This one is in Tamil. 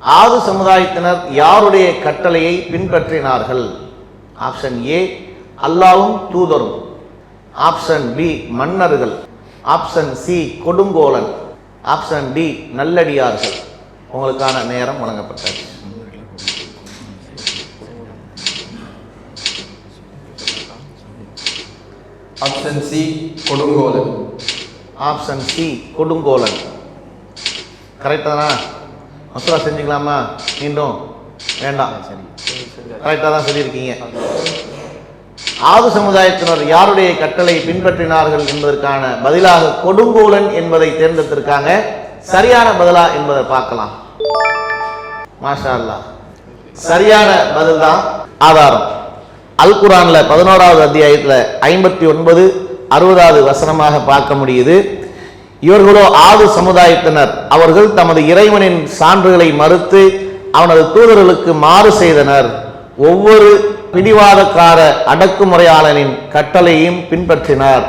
ஆது சமுதாயத்தினர் யாருடைய கட்டளையை பின்பற்றினார்கள்? ஆப்ஷன் ஏ அல்லாவும் தூதரும். ஆப்ஷன் பி மன்னர்கள். ஆப்ஷன் சி கொடுங்கோலன். ஆப்ஷன் டி நல்லடியார்கள். உங்களுக்கான நேரம் வழங்கப்பட்டது. ஆப்ஷன் சி கொடுங்கோலன். ஆப்ஷன் சி கொடுங்கோலன். கரெக்டானா மசூரா செஞ்சுக்கலாமா? மீண்டும். வேண்டாம். சரி கரெக்டாக தான் சொல்லியிருக்கீங்க. ஆது சமுதாயத்தினர் யாருடைய கட்டளை பின்பற்றினார்கள் என்பதற்கான பதிலாக கொடுங்கோலன் என்பதை தேர்ந்தெடுத்திருக்காங்க. சரியான பதிலா என்பதை பார்க்கலாம். மாஷா அல்லாஹ் சரியான பதில் தான் ஆதாரம். அல் குரான்ல பதினோராவது அத்தியாயத்துல ஐம்பத்தி ஒன்பது அறுபதாவது வசனமாக பார்க்க முடியுது. இவர்களோ ஆது சமுதாயத்தினர். அவர்கள் தமது இறைவனின் சான்றுகளை மறுத்து அவனது தூதர்களுக்கு மாறு செய்தனர். ஒவ்வொரு பிடிவாதக்கார அடக்குமுறையாளனின் கட்டளையும் பின்பற்றினார்.